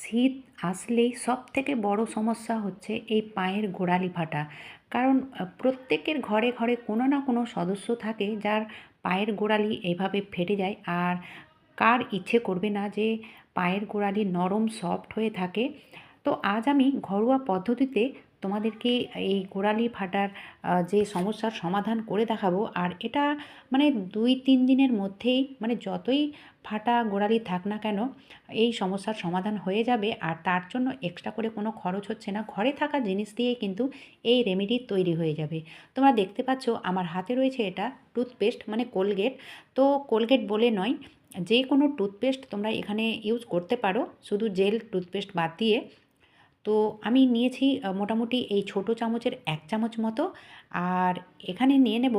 শীত আসলেই সব থেকে বড় সমস্যা হচ্ছে এই পায়ের গোড়ালি ফাটা। কারণ প্রত্যেকের ঘরে ঘরে কোনো না কোনো সদস্য থাকে যার পায়ের গোড়ালি এভাবে ফেটে যায় আর কার ইচ্ছে করবে না যে পায়ের গোড়ালি নরম সফট হয়ে থাকে। তো আজ আমি ঘরোয়া পদ্ধতিতে তোমাদেরকে এই গোড়ালি ফাটার যে সমস্যার সমাধান করে দেখাবো। আর এটা মানে দুই তিন দিনের মধ্যেই মানে যতই ফাটা গোড়ালি থাক না কেন, এই সমস্যার সমাধান হয়ে যাবে। আর তার জন্য এক্সট্রা করে কোনো খরচ হচ্ছে না। ঘরে থাকা জিনিস দিয়েই কিন্তু এই রেমেডি তৈরি হয়ে যাবে। তোমরা দেখতে পাচ্ছ, আমার হাতে রয়েছে এটা টুথপেস্ট মানে কোলগেট তো কোলগেট বলে নয়, যে কোনো টুথপেস্ট তোমরা এখানে ইউজ করতে পারো। শুধু জেল টুথপেস্ট বাদ দিয়ে তো আমি নিয়েছি মোটামুটি এই ছোট চামচের এক চামচ মতো। আর এখানে নিয়ে নেব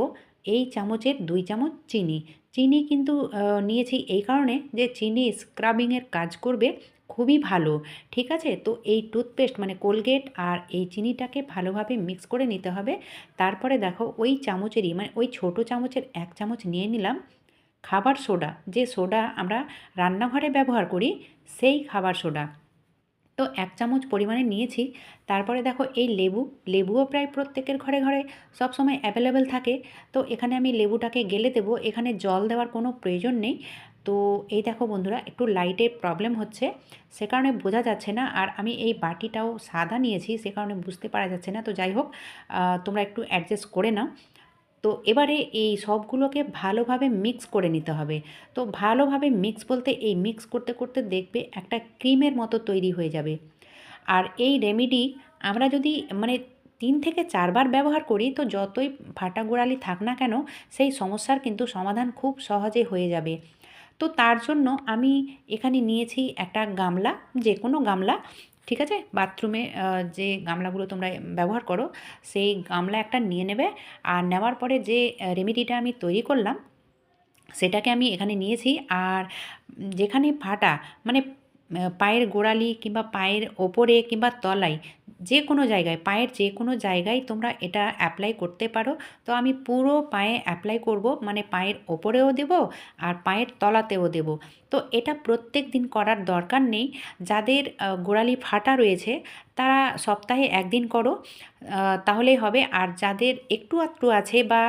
এই চামচের দুই চামচ চিনি। চিনি কিন্তু নিয়েছি এই কারণে যে চিনি স্ক্রাবিংয়ের কাজ করবে খুবই ভালো, ঠিক আছে? তো এই টুথপেস্ট মানে কোলগেট আর এই চিনিটাকে ভালোভাবে মিক্স করে নিতে হবে। তারপরে দেখো ওই চামচেরই মানে ওই ছোট চামচের এক চামচ নিয়ে নিলাম খাবার সোডা। যে সোডা আমরা রান্নাঘরে ব্যবহার করি, সেই খাবার সোডা। তো এক চামচ পরিমাণে নিয়েছি। তারপরে দেখো এই লেবু, লেবুও প্রায় প্রত্যেকের ঘরে ঘরে সব সময় অ্যাভেলেবেল থাকে। তো এখানে আমি লেবুটাকে গেলে দেবো, এখানে জল দেওয়ার কোনো প্রয়োজন নেই। তো এই দেখো বন্ধুরা, একটু লাইটের প্রবলেম হচ্ছে, সে কারণে বোঝা যাচ্ছে না। আর আমি এই বাটিটাও সাদা নিয়েছি, সে কারণে বুঝতে পারা যাচ্ছে না। তো যাই হোক তোমরা একটু অ্যাডজাস্ট করে নাও। তো এবারে এই সবগুলোকে ভালোভাবে মিক্স করে নিতে হবে। তো ভালোভাবে মিক্স বলতে এই মিক্স করতে করতে দেখবে একটা ক্রিমের মতো তৈরি হয়ে যাবে। আর এই রেমেডি আমরা যদি মানে তিন থেকে চারবার ব্যবহার করি, তো যতই ফাটা গোড়ালি থাক না কেন, সেই সমস্যার কিন্তু সমাধান খুব সহজে হয়ে যাবে। তো তার জন্য আমি এখানে নিয়েছি একটা গামলা যে কোনো গামলা ঠিক আছে? বাথরুমে যে গামলাগুলো তোমরা ব্যবহার করো, সেই গামলা একটা নিয়ে নেবে। আর নেওয়ার পরে যে রেমেডিটা আমি তৈরি করলাম, সেটাকে আমি এখানে নিয়েছি। আর যেখানে ফাটা মানে পায়ের গোড়ালি কিংবা পায়ের ওপরে কিংবা তলায় যে কোনো জায়গায়, পায়ের যে কোনো জায়গায় তোমরা এটা অ্যাপ্লাই করতে পারো। তো আমি পুরো পায়ে অ্যাপ্লাই করব মানে পায়ের ওপরেও দেব আর পায়ের তলাতেও দেব। তো এটা প্রত্যেক দিন করার দরকার নেই। যাদের গোড়ালি ফাটা রয়েছে, তারা সপ্তাহে একদিন করো তাহলেই হবে। আর যাদের একটু আধটু আছে বা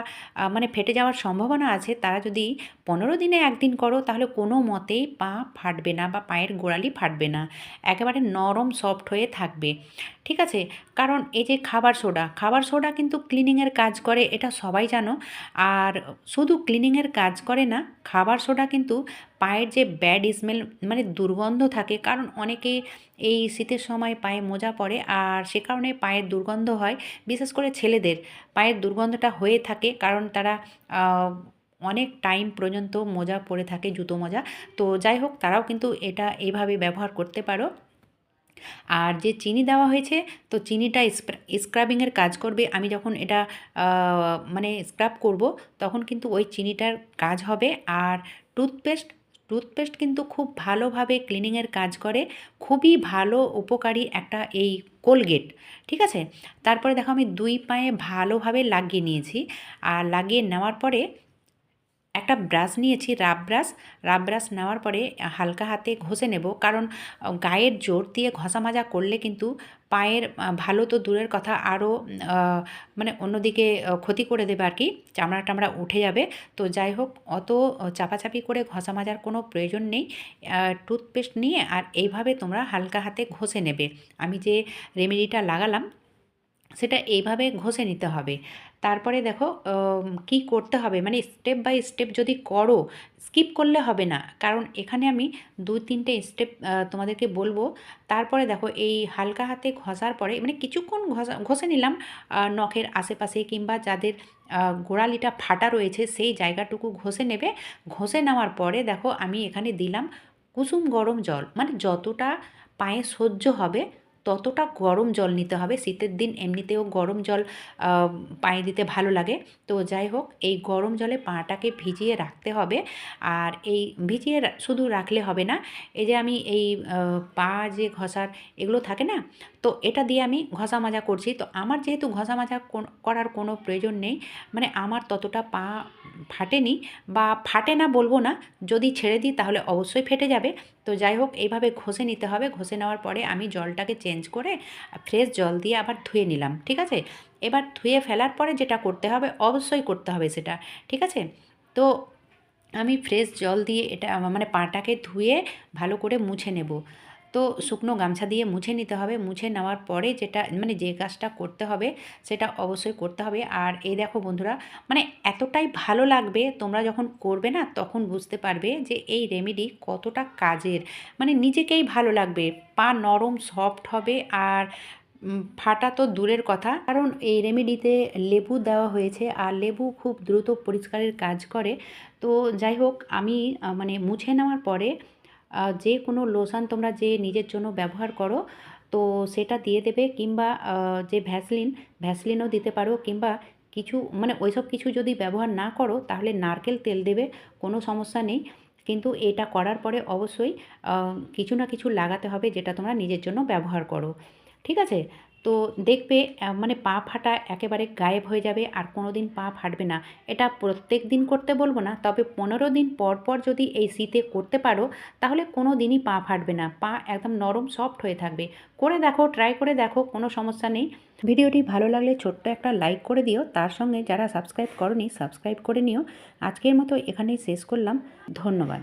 মানে ফেটে যাওয়ার সম্ভাবনা আছে, তারা যদি পনেরো দিনে একদিন করো, তাহলে কোনো মতেই পা ফাটবে না বা পায়ের গোড়ালি ফাটবে না। একেবারে নরম, সফট হয়ে থাকবে। ঠিক আছে? কারণ এই যে খাবার সোডা খাবার সোডা কিন্তু ক্লিনিংয়ের কাজ করে, এটা সবাই জানো। আর শুধু ক্লিনিংয়ের কাজ করে না, খাবার সোডা কিন্তু পায়ের যে ব্যাড স্মেল মানে দুর্গন্ধ থাকে। কারণ অনেকে এই শীতের সময় পায়ে মোজা পরে, আর সে কারণে পায়ের দুর্গন্ধ হয়, বিশেষ করে ছেলেদের। পায়ের দুর্গন্ধটা হয়ে থাকে, কারণ তারা অনেক টাইম পর্যন্ত মোজা পরে থাকে, জুতো মোজা। তো যাই হোক, তারাও কিন্তু এটা এইভাবে ব্যবহার করতে পারো। আর যে চিনি দেওয়া হয়েছে, তো চিনিটা স্ক্রাবিংয়ের কাজ করবে। আমি যখন এটা মানে স্ক্রাব করব, তখন কিন্তু ওই চিনিটার কাজ হবে। আর টুথপেস্ট টুথপেস্ট কিন্তু খুব ভালোভাবে ক্লিনিংয়ের কাজ করে। খুবই ভালো উপকারী একটা এই কোলগেট, ঠিক আছে? তারপরে দেখো আমি দুই পায়ে ভালোভাবে লাগিয়ে নিয়েছি। আর লাগিয়ে নেওয়ার পরে একটা ব্রাশ নিয়েছি রাব ব্রাশ রাব ব্রাশ নেওয়ার পরে হালকা হাতে ঘষে নেব। কারণ গায়ের জোর দিয়ে ঘষা মাজা করলে কিন্তু পায়ের ভালো তো দূরের কথা, আরও মানে অন্যদিকে ক্ষতি করে দেবে আর কি, চামড়া টামড়া উঠে যাবে। তো যাই হোক, অত চাপাচাপি করে ঘষা মাজার কোনো প্রয়োজন নেই। টুথপেস্ট নিয়ে আর এইভাবে তোমরা হালকা হাতে ঘষে নেবে। আমি যে রেমেডিটা লাগালাম, সেটা এইভাবে ঘষে নিতে হবে। তারপরে দেখো কি করতে হবে? মানে স্টেপ বাই স্টেপ যদি করো স্কিপ করলে হবে না। কারণ এখানে আমি দু তিনটে স্টেপ তোমাদেরকে বলব। তারপরে দেখো, এই হালকা হাতে ঘষার পরে মানে কিছুক্ষণ ঘষা, ঘষে নিলাম নখের আশেপাশে কিংবা যাদের গোড়ালিটা ফাটা রয়েছে, সেই জায়গাটুকু ঘষে নেবে। ঘষে নেওয়ার পরে দেখো, আমি এখানে দিলাম কুসুম গরম জল। মানে যতটা পায়ে সহ্য হবে ততটা গরম জল নিতে হবে। শীতের দিন এমনিতেও গরম জল পায়ে দিতে ভালো লাগে। তো যাই হোক, এই গরম জলে পাটাকে ভিজিয়ে রাখতে হবে। আর এই ভিজিয়ে শুধু রাখলে হবে না, এই যে আমি এই পা যে ঘষার এগুলো থাকে না, তো এটা দিয়ে আমি ঘষা মাজা করছি। তো আমার যেহেতু ঘষা মাজা করার কোনো প্রয়োজন নেই মানে আমার ততটা পা ফাটেনি বা ফাটে না বলব না, যদি ছেড়ে দিই তাহলে অবশ্যই ফেটে যাবে। তো যাই হোক, এইভাবে ঘষে নিতে হবে। ঘষে নেওয়ার পরে আমি জলটাকে চেঞ্জ করে ফ্রেশ জল দিয়ে আবার ধুয়ে নিলাম, ঠিক আছে? এবার ধুয়ে ফেলার পরে যেটা করতে হবে, অবশ্যই করতে হবে সেটা, ঠিক আছে? তো আমি ফ্রেশ জল দিয়ে এটা মানে পাটাকে ধুয়ে ভালো করে মুছে নেব। তো শুকনো গামছা দিয়ে মুছে নিতে হবে, মুছে নেওয়ার পরে যেটা মানে যে কাজটা করতে হবে সেটা অবশ্যই করতে হবে। আর এই দেখো বন্ধুরা মানে এতটাই ভালো লাগবে, তোমরা যখন করবে না তখন বুঝতে পারবে যে এই রেমেডি কতটা কাজের। মানে নিজেকেই ভালো লাগবে, পা নরম সফট হবে আর ফাটা তো দূরের কথা। কারণ এই রেমেডিতে লেবু দেওয়া হয়েছে আর লেবু খুব দ্রুত পরিষ্কারের কাজ করে। তো যাই হোক, আমি মানে মুছে নেওয়ার পরে যে কোনো লোশন তোমরা যে নিজের জন্য ব্যবহার করো, তো সেটা দিয়ে দেবে কিংবা যে ভ্যাসলিন ভ্যাসলিনও দিতে পারো কিংবা কিছু মানে ওইসব কিছু যদি ব্যবহার না করো তাহলে নারকেল তেল দেবে, কোনো সমস্যা নেই। কিন্তু এটা করার পরে অবশ্যই কিছু না কিছু লাগাতে হবে যেটা তোমরা নিজের জন্য ব্যবহার করো। ঠিক আছে? তো দেখবে মানে পা ফাটা একেবারে গায়েব হয়ে যাবে আর কোনো দিন পা ফাটবে না। এটা প্রত্যেক দিন করতে বলব না, তবে পনেরো দিন পর পর যদি এই শীতে করতে পারো, তাহলে কোনো দিনই পা ফাটবে না। পা একদম নরম, সফট হয়ে থাকবে। করে দেখো ট্রাই করে দেখো, কোনো সমস্যা নেই। ভিডিওটি ভালো লাগলে ছোট্ট একটা লাইক করে দিও। তার সঙ্গে যারা সাবস্ক্রাইব করনি সাবস্ক্রাইব করে নিও। আজকের মতো এখানেই শেষ করলাম। ধন্যবাদ।